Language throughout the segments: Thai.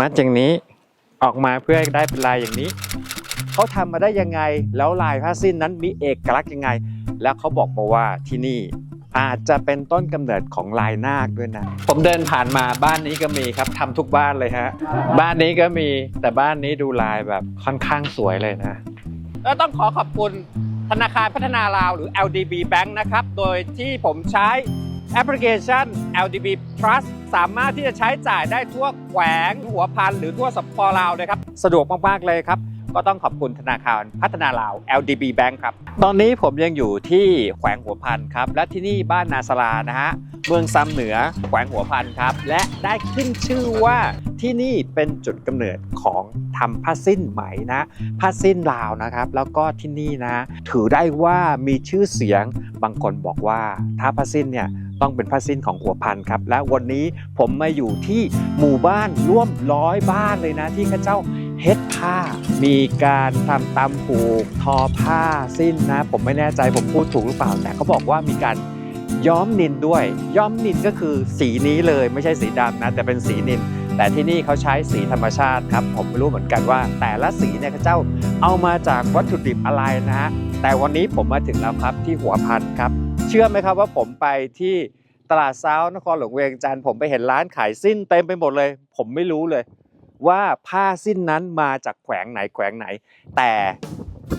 มัดอย่างนี้ออกมาเพื่อให้ได้เป็นลายอย่างนี้ เขาทำมาได้ยังไงแล้วลายผ้าสิ้นนั้นมีเอกลักษณ์ยังไง แล้วเขาบอกมาว่าที่นี่อาจจะเป็นต้นกำเนิดของลายนาคด้วยนะ ผมเดินผ่านมาบ้านนี้ก็มีครับทำทุกบ้านเลยฮะ บ้านนี้ก็มีแต่บ้านนี้ดูลายแบบค่อนข้างสวยเลยนะแล้วต้องขอขอบคุณธนาคารพัฒนาลาวหรือ LDB Bank นะครับ โดยที่ผมใช้ แอปพลิเคชัน LDB Trust สามารถที่จะใช้จ่ายได้ทั่วแขวงหัวพันหรือทั่วสปปลาวเลยครับ สะดวกมาก ๆ เลยครับ ก็ต้องขอบคุณธนาคารพัฒนาลาว LDB Bank ครับ ตอนนี้ผมยังอยู่ที่แขวงหัวพันครับ และที่นี่บ้านนาสลานะฮะ เมืองซ้ำเหนือแขวงหัวพันครับ และได้ขึ้นชื่อว่าที่นี่เป็นจุดกำเนิดของทำผ้าสิ้นไหมนะผ้าสิ้นลาวนะครับ แล้วก็ที่นี่นะ ถือได้ว่ามีชื่อเสียงบางคนบอกว่าถ้าผ้าสิ้นเนี่ย ต้องเป็นผ้าสิ้นของหัวพันครับ และวันนี้ผมมาอยู่ที่หมู่บ้านร่วมร้อยบ้านเลยนะที่ข้าเจ้าเฮ็ดผ้า มีการทำตำผูกทอผ้าสิ้นนะ ผมไม่แน่ใจผมพูดถูกหรือเปล่า แต่เขาบอกว่ามีการย้อมนินด้วย ย้อมนินก็คือสีนี้เลยไม่ใช่สีดำนะ แต่เป็นสีนิน แต่ที่นี่เขาใช้สีธรรมชาติครับ ผมไม่รู้เหมือนกันว่า แต่ละสีเนี่ยข้าเจ้าเอามาจากวัตถุดิบอะไรนะฮะแต่วันนี้ผมมาถึงแล้วครับที่หัวพันครับ เชื่อไหมครับว่าผมไปที่ตลาดเช้านครหลวงเวียงจันทร์ผมไปเห็นร้านขายสิ้นเต็มไปหมดเลย ผมไม่รู้เลย ว่าผ้าสิ้นนั้นมาจากแขวงไหนแขวงไหน แต่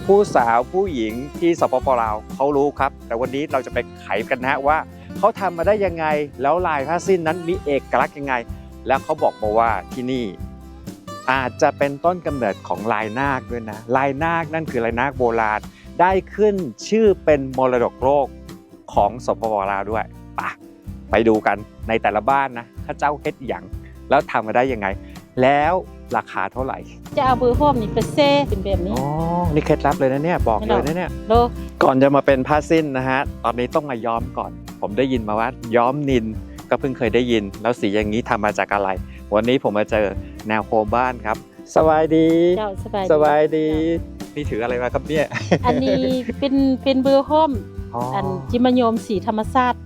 ผู้สาวผู้หญิงที่สปปลาวเขารู้ครับ แต่วันนี้เราจะไปไขกันนะฮะว่าเขาทำมาได้ยังไง แล้วลายผ้าสิ้นนั้นมีเอกลักษณ์ยังไง แล้วเขาบอกมาว่าที่นี่ อาจจะเป็นต้นกำเนิดของลายนาคด้วยนะ ลายนาคนั่นคือลายนาคโบราณได้ขึ้นชื่อเป็นมรดกโลก ของสปปลาวด้วยไปะไปดูกันในแต่ละบ้านนะข้าเจ้าเฮ็ดหยังแล้วทำมาได้ยังไง แล้วราคาเท่าไหร่ จะเอาเบอร์โฮมนี่ไปเซ่เป็นแบบนี้ อ๋อ นี่เคล็ดลับเลยนะเนี่ยบอกเลยนะเนี่ยโลก่อนจะมาเป็นผ้าสิ้นนะฮะ ตอนนี้ต้องมาย้อมก่อน ผมได้ยินมาว่าย้อมนินก็เพิ่งเคยได้ยิน แล้วสีอย่างนี้ทำมาจากอะไร วันนี้ผมมาเจอแนวโฮมบ้านครับ สบายดีเจ้าสบายสบายดีนี่ถืออะไรมาครับเนี่ย อันนี้เป็นเป็นเบอร์โฮม อ๋อออันจิมโยมสีธรรมชาติ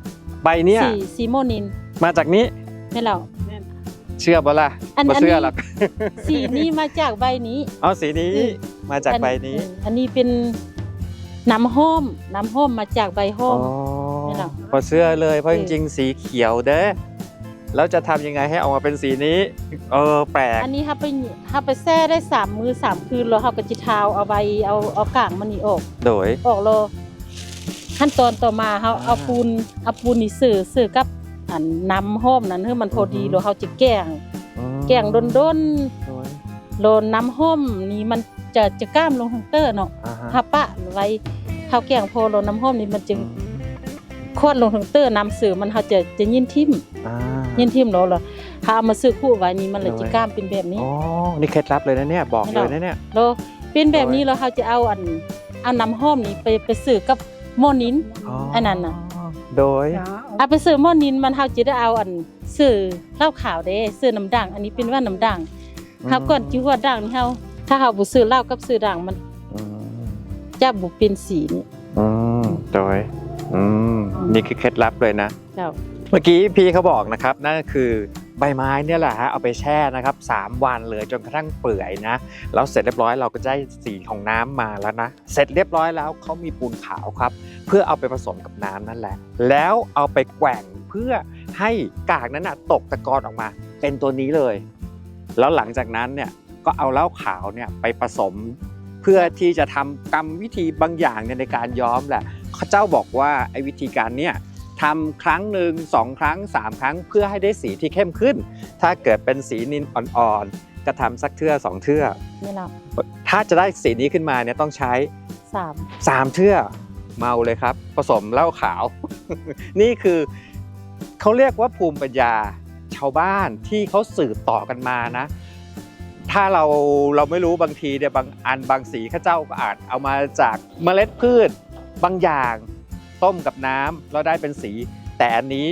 ใบเนี่ยสีสีโมนินมาจากนี้ไม่เหรอเชื่อปะล่ะอันบ่อันเชื่อนี้หรอกสีนี้มาจากใบนี้เอาสีนี้อืมมาจากใบนี้อัอันนี้เป็นน้ำห้อมน้ำห้อมมาจากใบห้อมนี่หรอพอเชื่อเลยเพราะเอจอริงๆสีเขียวเด้อแล้วจะทำยังไงให้ออกมาเป็นสีนี้ เออแปลก อันนี้ถ้าไปถ้าไปแช่ได้สามมือสามคืนแล้วเขาก็จะเทาเอาใบเอาเอากางมันนี่ออก โดยออกเลย ขั้นตอนต่อมาเขาเอาปูนเอาปูนนี่สื่อสื่อกับอันน้ำห้อมนั้นให้มันพอดีอือฮึแล้วเขาจะแกงแกงดนดนโดยๆโลนน้ำห้อมนี่มันจะจะกล้ามลงทางเตอร์เนาะอ่าฮะถ้าปะไว้เขาแกงพอโลนน้ำห้อมนี่มันจะคลอดลงทางเตอร์น้ำสื่อมันเขาจะจะยินทิ่มอ่ายินทิ่มแล้วล่ะถ้าเอามาซื้อคู่ไว้นี่มันเลยโดยจะกล้ามเป็นแบบนี้อ๋อนี่เคล็ดลับเลยนะเนี่ยบอกไม่เลหรยอกนะเนี่ยแล้วเป็นแบบนี้แล้วเขาจะเอาอันเอาน้ำห้อมนี่ไปไปซื้อกับ หม้อนิ้นอันนั้นน่ะ โดย เอาไปซื้อหม้อนินมันเฮาจะได้เอาอันซื้อเหล้าขาวเด้ซื้อน้ำด่าง อันนี้เป็นว่าน้ำด่างเฮาก่อนจิว่าด่างนี่เฮาถ้าเฮาบ่ซื้อเหล้ากับซื้อด่างมันอืมจะบ่เป็นสีนี่อืมโดยอืมนี่คือเคล็ดลับเลยนะเจ้าเมื่อกี้พี่เขาบอกนะครับนั่นก็คือ ใบไม้เนี่ยแหละฮะเอาไปแช่นะครับ 3 วันเลยจนกระทั่งเปื่อยนะแล้วเสร็จเรียบร้อยเราก็ได้สีของน้ำมาแล้วนะเสร็จเรียบร้อยแล้วเขามีปูนขาวครับ เพื่อเอาไปผสมกับน้ำนั่นแหละ แล้วเอาไปแกว่งเพื่อให้กากนั้นนะตกตะกอนออกมา เป็นตัวนี้เลย แล้วหลังจากนั้นเนี่ยก็เอาเหล้าขาวเนี่ยไปผสม เพื่อที่จะทำกรรมวิธีบางอย่างนในการย้อมแหละเขาเจ้าบอกว่าไอ้วิธีการเนี่ย ทำครั้งหนึ่งสองครั้งสามครั้งเพื่อให้ได้สีที่เข้มขึ้น ถ้าเกิดเป็นสีนินอ่อนๆ ก็ทำสักเทื่อสองเทื่อนี่ล่ะถ้าจะได้สีนี้ขึ้นมาเนี่ยต้องใช้3สามเทื่อเมาเลยครับ ผสมเหล้าขาว นี่คือเขาเรียกว่าภูมิปัญญาชาวบ้านที่เขาสืบต่อกันมานะ ถ้าเราเราไม่รู้บางทีเนี่ยบางอันบางสีข้าเจ้าก็อาจเอามาจากเมล็ดพืชบางอย่าง ต้มกับน้ำแล้วได้เป็นสี แต่อันนี้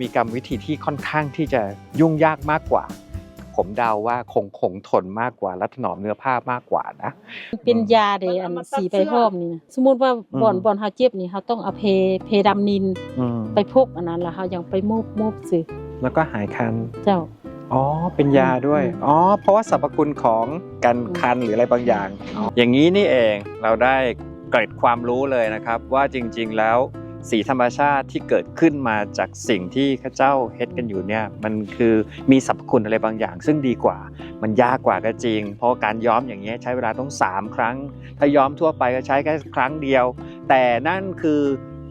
มีกรรมวิธีที่ค่อนข้างที่จะยุ่งยากมากกว่า ผมเดาว่าคงคงทนมากกว่าและถนอมเนื้อผ้ามากกว่านะ เป็นยาเด้อันสีใบห้อมนี่นะสมมุติว่าบ่อนอืมบ่อนเฮาเจ็บนี่เฮาต้องเอาเพเพดำนินอืมไปพกอันนั้นแล้วเฮายังไปมูบมูบซื้อแล้วก็หายคัน เจ้า อ๋อ เป็นยาด้วย อืมอ๋อ เพราะว่าสรรพคุณของกันคันหรืออะไรบางอย่าง อย่างนี้นี่เอง เราได้ เกร็ดความรู้เลยนะครับ ว่าจริงๆแล้วสีธรรมชาติที่เกิดขึ้นมาจากสิ่งที่ข้าเจ้าเฮ็ดกันอยู่เนี่ยมันคือมีสรรพคุณอะไรบางอย่าง ซึ่งดีกว่า มันยากกว่าก็จริง เพราะการย้อมอย่างเงี้ยใช้เวลาต้อง 3 ครั้ง ถ้าย้อมทั่วไปก็ใช้แค่ครั้งเดียว แต่นั่นคือ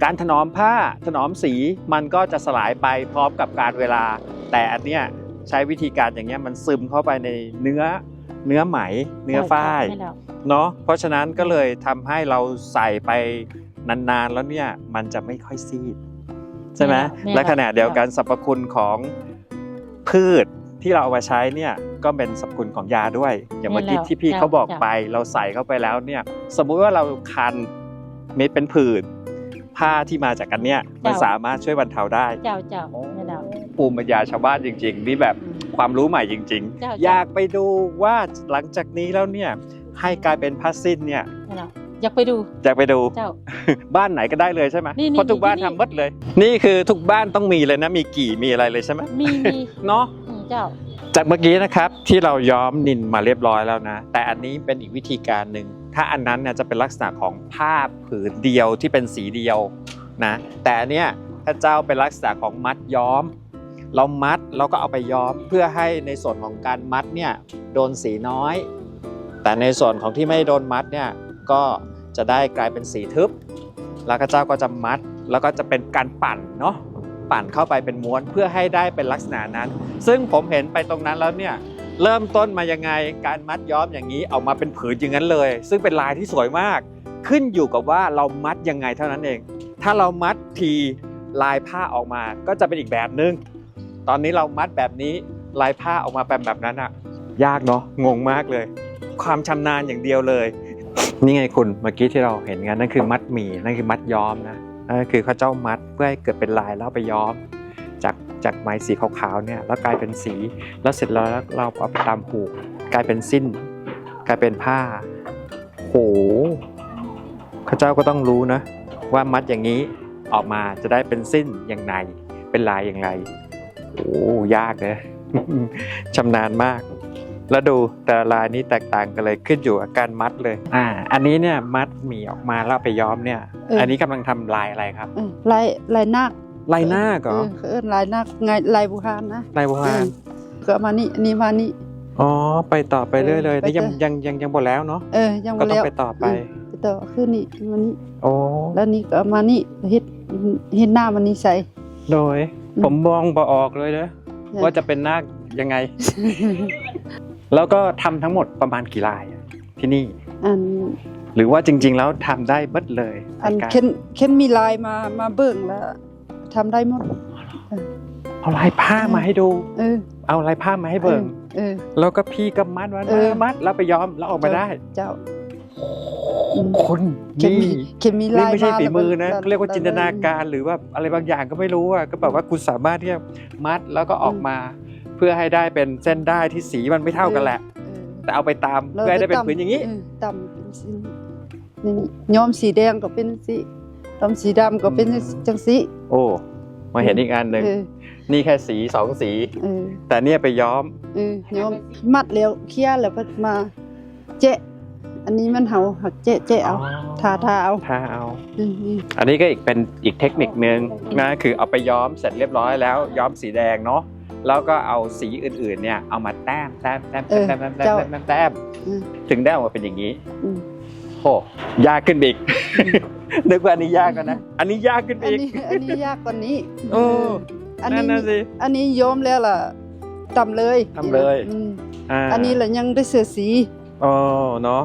การถนอมผ้าถนอมสีมันก็จะสลายไปพร้อมกับการเวลา แต่อันเนี้ยใช้วิธีการอย่างเงี้ยมันซึมเข้าไปในเนื้อ เนื้อไหมเนื้อฝ้ายไม่แล้วเนาะเพราะฉะนั้นก็เลยทำให้เราใส่ไปนานๆแล้วเนี่ยมันจะไม่ค่อยซีดใช่ไหมไม่แล้วและขณะเดียวกันสรรพคุณของพืชที่เราเอามาใช้เนี่ยก็เป็นสรรพคุณของยาด้วย อย่างเมื่อกี้ที่พี่เขาบอกไป เราใส่เข้าไปแล้วเนี่ย สมมุติว่าเราคันเม็ดเป็นผื่นผ้าที่มาจากกันเนี่ยมันสามารถช่วยบรรเทาได้ เจ้าเจ้าไม่แล้วภูมิปัญญาชาวบ้านจริง ๆ นี่แบบอืม ความรู้ใหม่จริงเจ้าๆอยากไปดูว่าหลังจากนี้แล้วเนี่ยให้กลายเป็นผ้าสิ้นเนี่ยไม่แล้วอยากไปดูอยากไปดูเจ้าบ้านไหนก็ได้เลยใช่ไหมนี่นี่เพราะทุกบ้านนี่ทำหมดเลย นี่คือทุกบ้านต้องมีเลยนะ มีกี่มีอะไรเลยใช่ไหมมีมีเนาะอืมเจ้าจากเมื่อกี้นะครับที่เราย้อมนินมาเรียบร้อยแล้วนะ แต่อันนี้เป็นอีกวิธีการหนึ่งถ้าอันนั้นเนี่ยจะเป็นลักษณะของผ้าผืนเดียวที่เป็นสีเดียวนะแต่อันเนี้ยถ้าเจ้าเป็นลักษณะของมัดย้อม เรามัดเราก็เอาไปย้อมเพื่อให้ในส่วนของการมัดเนี่ยโดนสีน้อย แต่ในส่วนของที่ไม่โดนมัดเนี่ยก็จะได้กลายเป็นสีทึบแล้วก็เจ้าก็จะมัดแล้วก็จะเป็นการปั่นเนาะปั่นเข้าไปเป็นม้วนเพื่อให้ได้เป็นลักษณะนั้น ซึ่งผมเห็นไปตรงนั้นแล้วเนี่ยเริ่มต้นมายังไงการมัดย้อมอย่างนี้ออกมาเป็นผืนอย่างนั้นเลย ซึ่งเป็นลายที่สวยมาก ขึ้นอยู่กับว่าเรามัดยังไงเท่านั้นเอง ถ้าเรามัดทีลายผ้าออกมาก็จะเป็นอีกแบบนึง ตอนนี้เรามัดแบบนี้ลายผ้าออกมาเป็นแบบนั้นอะยากเนาะงงมากเลย ความชำนาญอย่างเดียวเลย นี่ไงคุณเมื่อกี้ที่เราเห็นกันนั่นคือมัดหมี่นั่นคือมัดย้อมนะนั่นคือเขาเจ้ามัดเพื่อให้เกิดเป็นลายแล้วไปย้อม จากจากไหมสีขาวๆเนี่ยแล้วกลายเป็นสี แล้วเสร็จแล้วเราเอาไปตามผูกกลายเป็นสิ้น กลายเป็นผ้าโหข้าเจ้าก็ต้องรู้นะ ว่ามัดอย่างนี้ออกมาจะได้เป็นสิ้นอย่างไรเป็นลายอย่างไร โอ้ยากเลยชำนาญมาก แล้วดูแต่ละลายนี้แตกต่างกันเลยขึ้นอยู่กับการมัดเลย อ่า อันนี้เนี่ยมัดหมี่ออกมาแล้วเอาไปย้อมเนี่ย เอออั อันนี้กำลังทำลายอะไรครับเออลายลายนาคลายหน้าเหรอเออเขาเอิ้นลายนาคไงลายบุหานนะลายโบราณเออก็มานี่อันนี้มานี่ อ๋อไปต่อไปเรื่อยเลยเออไปนี่ยังเจอ ยังยังยังหมดแล้วเนาะเออยังก็บ่ต้อแล้งวไปต่อไปเออไปต่อขึ้นนี่มานี่โอ้แล้วนี่ก็มานี่เฮ็ดเฮ็ดหน้ามันนี่ใส่โดยอืม ผมมองบอออกเลยนะเออว่าจะเป็นนาคยังไง แล้วก็ทำทั้งหมดประมาณกี่ลายอะที่นี่อันหรือว่าจริง ๆ แล้วทำได้เบิดเลย อันในการเข็นเข็นมีลายมามาเบิ่งแล้วทำได้หมดเอาลายผ้ามาให้ดูเออเอาลายผ้ามาให้เบิ่งเออแล้วก็พี่ก็มัดมัดเออมัดแล้วไปย้อมแล้วออกมาได้ เจ้าอืม คนเข็นนี่มีเข็นมีนี่ลายไม่ใช่าฝีแล้วมือนะแล้วเรียกว่าจินตนาการหรือว่าอะไรบางอย่างก็ไม่รู้อะก็แบบว่าคุณสามารถที่จะมัดแล้วก็ออกมา เพื่อให้ได้เป็นเส้นได้ที่สีมันไม่เท่ากันแหละ เออแต่เอาไปตามเพื่อให้ได้เป็นผืนอย่างนี้นี้ตำเป็นสีนี่ย้อมสีแดงก็เป็นสีตำสีดำก็เป็นจังสีโอ้ มาเห็นอีกอันหนึ่งเออนี่แค่สีสองสี เออแต่เนี่ยไปย้อม เออย้อมมัดแล้วเคลียร์แล้วก็มาเจ๊ะ อันนี้มันเฮาหักเจ๊ะเจ๊ะเอาทาทาเอาทาเอาอืมอันนี้ก็อีกเป็นอีกเทคนิคนึงนะคือเอาไปย้อมเสร็จเรียบร้อยแล้ว ย้อมสีแดงเนาะแล้วก็เอาสีอื่นๆเนี่ยเอามาแต้มแต้มแต้มแต้มแต้มแต้มแต้มแต้มแต้มอืมถึงได้ออกมาเป็นอย่างนี้อืมโหยากขึ้นไปอีกนึกว่าอันนี้ยากกันนะ อันนี้ยากขึ้นไปอันอีกนี้อันนี้ยากกว่านี้โอ้อันนั่นนี้น่ะสิอันนี้ย้อมแล้วล่ะตำเลยตำเลยอืมอ่าอันนี้ละยังได้เสือสีอ๋อเนาะ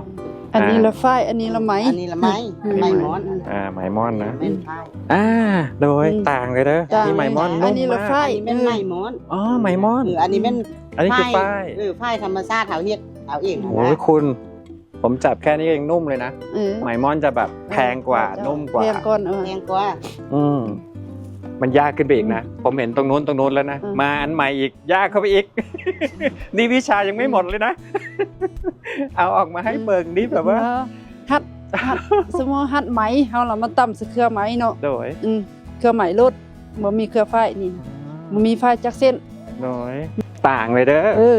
อันนี้อ่าละฝ้ายอันนี้ละไหมอันนี้ละไม้อืมไม้ม้อนอ่าไหมมอนนะเป็นไม้อ่าโดยอืมต่างเลยเด้อต่างนี่ไหมมอนอันุ่นมนี้ละมากฝ้าอันนี้เป็นไม้ม้อนอ๋อไหมมอนเอออันนี้เป็นอันนี้คือป้ายเออฝ้ายธรรมชาติเขาเฮ็ดเอาเองนะโอ้ยคุณผมจับแค่นี้เองนุ่มเลยนะเออไหมมอนจะแบบแพงกว่าเออนุ่มกว่าแพงก่อนเออแพงกว่า อืมมันยากขึ้นไปอีกนะ ผมเห็นตรงนู้นตรงนู้นแล้วนะอืมมาอันใหม่อีกยากเข้าไปอีก นี่วิชายังไม่หมดเลยนะ เอาออกมาให้เบิกนี่แบบว่าเออหัดหัดสมมติหัดไหมเฮาล่ะมาตำใส่เครือไหมเนาะโดยอืมเครือไหมรถบ่มีเครือฝ้ายนี่บ่มีฝ้ายจักเส้นโดยต่างเลยเด้อเออ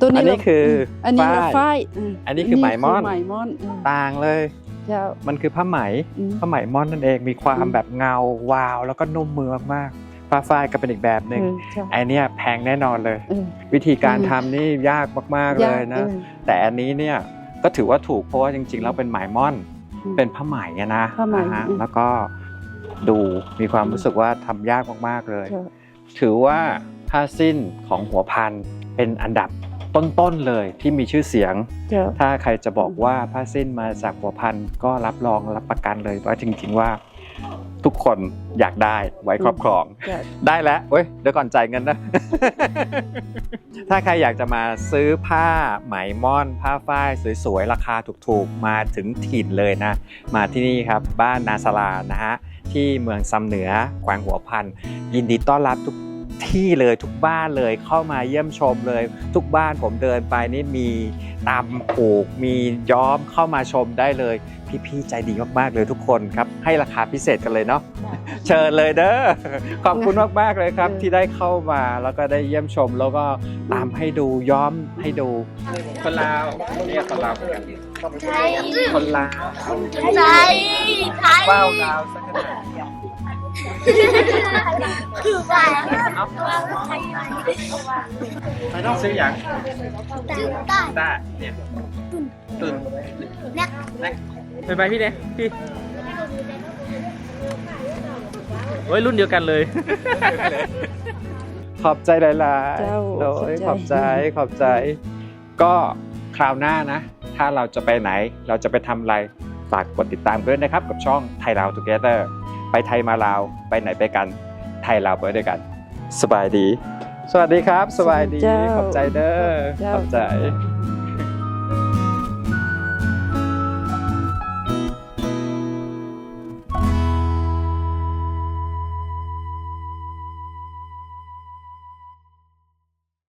ตัวนี้อันนี้คืออัอันนี้เราฝ้าฝ้ายยมอันนี้คือไหมม่อนไหมม่อนอืมต่างเลยเจ้ามันคือผ้าไหมอืมผ้าไหมม่อนนั่นเองมีความอืมแบบเงาวาว แล้วก็นุ่มมือมากๆผ้าฝ้ายก็เป็นอีกแบบหนึ่งเออเจ้าไอเนี้ยแพงแน่นอนเลยเออวิธีการอืมทำนี่ยากมากๆเลยนะออ แต่อันนี้เนี่ยก็ถือว่าถูกเพราะว่าจริง ๆ แล้วเป็นไหมม่อนอืมเป็นผ้าไหมอะนะผ้าไหมนะฮะอืม แล้วก็ดูมีความรู้สึกว่าทำยากมากๆเลยเจ้าถือว่าผ้าสิ้นของหัวพันเป็นอันดับต้นๆเลยที่มีชื่อเสียง เจ้า ถ้าใครจะบอกว่าผ้าสิ้นมาจากหัวพันก็รับรองรับประกันเลยว่าจริง ๆ ว่า ทุกคนอยากได้ไว้ครอบครองเจ้าได้แล้วเว้ยเดี๋ยวก่อนจ่ายเงินนะ ถ้าใครอยากจะมาซื้อผ้าไหมม่อน ผ้าฝ้ายสวยๆ ราคาถูกๆ มาถึงถิ่นเลยนะ มาที่นี่ครับบ้านนาสลานะฮะ ที่เมืองซำเหนือแขวงหัวพัน ยินดีต้อนรับทุกที่เลยทุกบ้านเลยเข้ามาเยี่ยมชมเลย ทุกบ้านผมเดินไปนี่มีตำผูกมีย้อมเข้ามาชมได้เลย พี่ๆใจดีมากๆเลยทุกคนครับ ให้ราคาพิเศษกันเลยเนาะเชิญเลยเด้อขอบคุณมากๆเลยครับเออที่ได้เข้ามาแล้วก็ได้เยี่ยมชมแล้วก็ตามให้ดูย้อมให้ดูคนลาวเรียกคนลาวเหมือนกันไทยคนลาวไทยไทยว้าวลาวสักขนาดนี้คือว่าซื้ออย่างจืดใต้ตาเนี่ยตุนนักนัก ไปไปพี่เนี่ยพี่โอ้ยรุ่นเดียวกันเลย ขอบใจหลายๆเจ้าโอ้ยขขออบบใจ ใจขอบใจ ก็คราวหน้านะ ถ้าเราจะไปไหน เราจะไปทำอะไร ฝากกดติดตามด้วยนะครับ กับช่องไทยลาว Together ไปไทยมาลาว ไปไหนไปกัน ไทยลาวไปด้วยกัน สบายดี สวัสดีครับ สบายดี เจ้าขอบใจเด้อเจ้าขอบใจเ